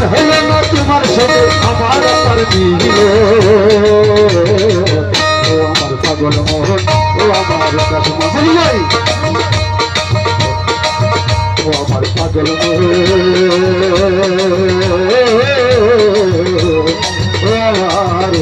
মন হলো না তোমার সাথে আমার তার মিল ও আমার পাগল মোহন ও আমার ও আমার পাগল মোহন আমার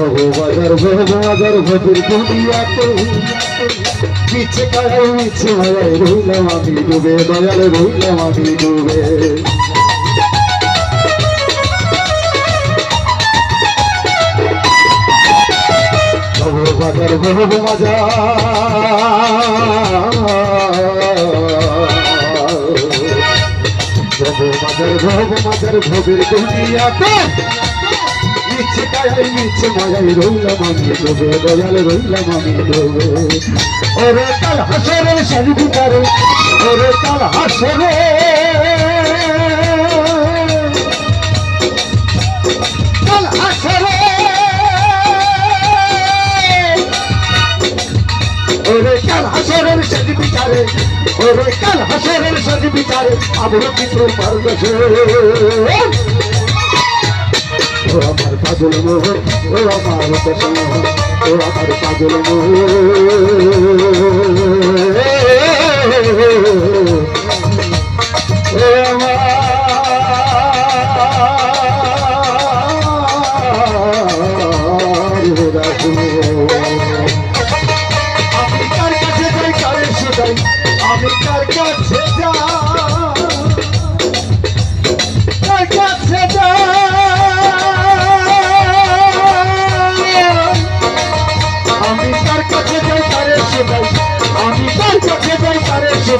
দাস মোহন ভগবাজার ভগবাজার ভজুর দুনিয়াতে মিছে কারাই মিছে মায়াই রইলাম আমি ডুবে। দয়াল রইলাম কায়াই মিছে মায়াই রইলাম আমি ডুবে দয়াল রইলাম আমি ডুবে ওরে কাল হাসরে সাজবি তারে ওরে কাল হাসরে কাল হাসরে ওরে কাল হাসরের সাজবি তারে ওরে কাল তারে আবু পিত্র পাগল মোহন ও আমার দশম ও আমার পাগল আমার আমি কার কাছে যাই, আমি কার কাছে যাই।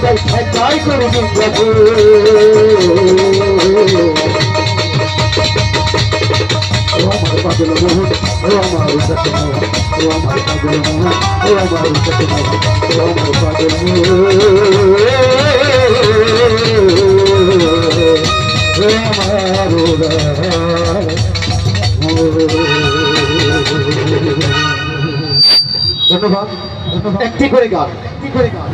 শোনাই একাই করব প্রভু। আমার পাগল মোহন ও আমার সত্য মোহন ও আমার পাগল মোহন ও আমার সত্য মোহন ও আমার পাগল মোহন ও আমার ধন্যবাদ ধন্যবাদ। একটি করে গান। একটি করে গান।